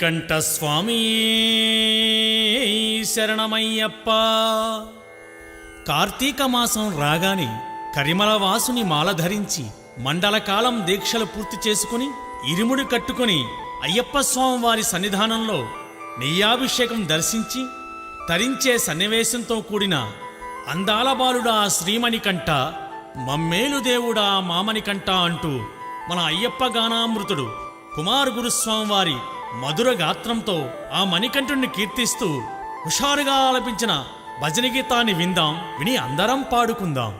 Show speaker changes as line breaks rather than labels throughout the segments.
కంఠస్వామి శరణమయ్యప్ప. కార్తీక మాసం రాగానే కరిమలవాసుని మాల ధరించి మండలకాలం దీక్షలు పూర్తి చేసుకుని ఇరుముడి కట్టుకుని అయ్యప్ప స్వామి వారి సన్నిధానంలో నెయ్యాభిషేకం దర్శించి తరించే సన్నివేశంతో కూడిన అందాల బాలుడా శ్రీమణికంఠ మమ్మేలు దేవుడా మామణికంఠ అంటూ మన అయ్యప్ప గానామృతుడు కుమార్ గురుస్వామి వారి మధుర గాత్రంతో ఆ మణికంఠుణ్ణి కీర్తిస్తూ హుషారుగా ఆలపించిన భజన గీతాన్ని విందాం విని అందరం పాడుకుందాం.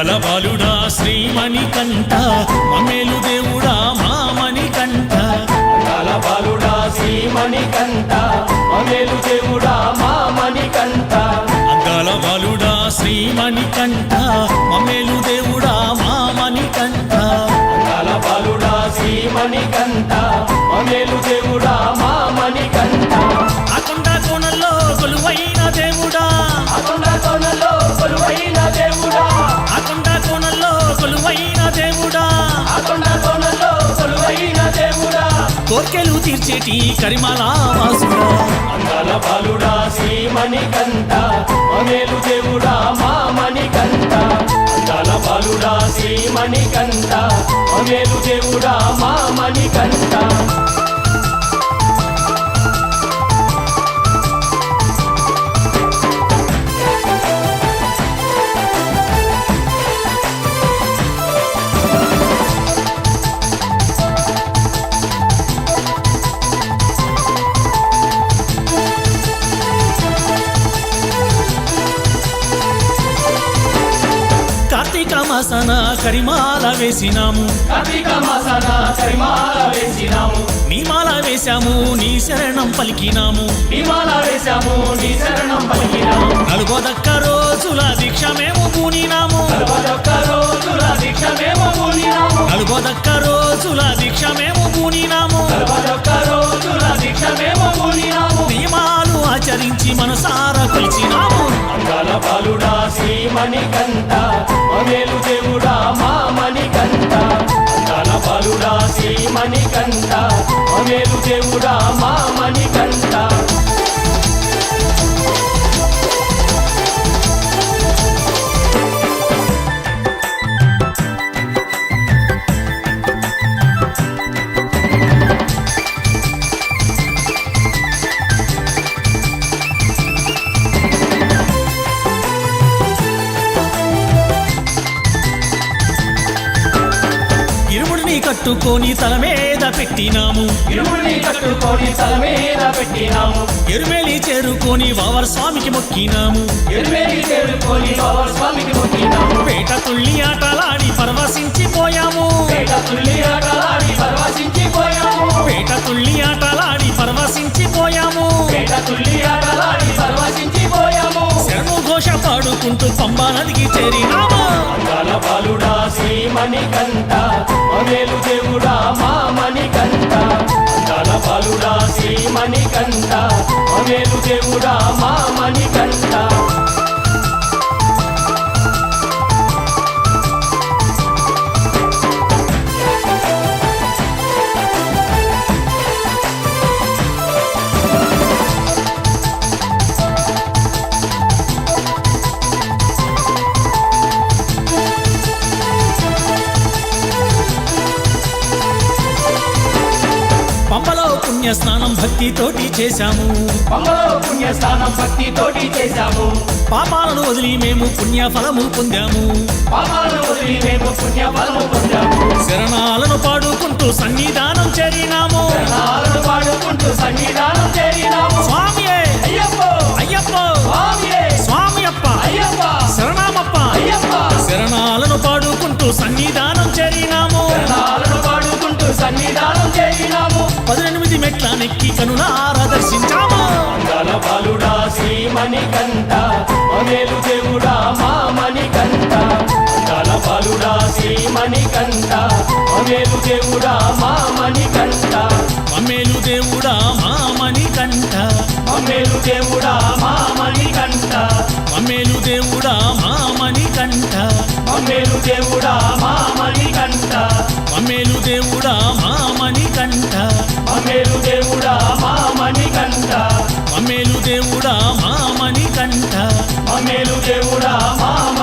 అందాల బాలుడా శ్రీమణి కంట మమ్మేలు దేవుడా మామణి కంట.
కాల బాలుడా శ్రీమణి కంట మమేలు దేవుడా మామణి కంట.
అందాల బాలుడా శ్రీమణి కోర్కెలు తీర్చేటి కరిమల వాసుడా.
అందాల బాలుడా శ్రీమణి కంట మమేలు దేవుడా మామణి కంట అందాల బాలుడా శ్రీమణి కంట మమేలు దేవుడా మామణి కంట
కార్తీక మాసన కరిమాల వేసినాము.
కార్తీక మాసాన కరిమాల వేసినాము.
నీమాల వేశాము నీ శరణం పలికినాము.
విమాల వేశాము నీ శరణం పలికినాము.
నలుగోదక్క రోజుల దీక్ష మేము పూనినాము
నలభొక్క రోజుల దీక్ష మేము పూనినాము
నలుగోదక్క రోజుల దీక్ష మేము పూనినాము
రోజుల దీక్ష మేము పూనినాము
నియమాలు ఆచరించి మనసారా కొలిచినాము.
అందాల బాలుడా శ్రీమణి కంట మమేలు దేవుడా మా కంట అందాల బాలుడా శ్రీమణి కంట మమేలు దేవుడా మా కంట
కట్టుకొని తల మీద పెట్టినాము.
కట్టుకొని తల మీద పెట్టినాము.
ఎరుమేలి చేరుకొని వావర్ స్వామికి మొక్కినాము.
ఎరుమేలి చేరుకొని బాబా స్వామికి మొక్కినాము.
పేట తుళ్ళి ఆటలాడి పరవశించిపోయాము
పేట తుల్లి ఆటలాడి పరవశించిపోయాము
పేట తుళ్ళి ఆటలాడి పరవశించిపోయాము
పేట తుల్లి ఆటలాడి పరవశించిపోయాము
శరణు ఘోష పాడుకుంటూ పంబా నదికి చేరినాము.
బాలుడా శ్రీమణి కంట మమేలు దేవుడా మా మణికంట అందాల శ్రీ మణికంట కంట దేవుడా మా
మణికంట పుణ్య స్నానం భక్తితోటి చేశాము.
పంగలో పుణ్యస్నానం భక్తి తోటి చేశాము.
పాపాలను వదిలి మేము పుణ్య ఫలము పొందాము.
పాపాలను వదిలి మేము పుణ్య ఫలము పొందాము.
శరణాలను పాడుకుంటూ సన్నిధానం చేరినాము.
నాలను పాడుకుంటూ
పద్దెనిమిది మెట్ల నెక్కి కనులారా దర్శించాము
బాలుడా శ్రీమణి కంట మమేలు దేవుడా మా మణికంఠ అందాల బాలుడా శ్రీ మణికంఠ మమేలు దేవుడా మా మణికంఠ
మమ్మేలు దేవుడా మా మణికంఠ
మమేలు దేవుడా మా మణికంఠ
మమ్మేలు దేవుడా మా మణికంఠ
మమేలు దేవుడా మా మణికంఠ
మమ్మేలు దేవుడా మా మణికంఠ
మమేలు దేవుడా మామని కంట.
మమేలు దేవుడా మామని కంట.
మమేలు దేవుడా మామని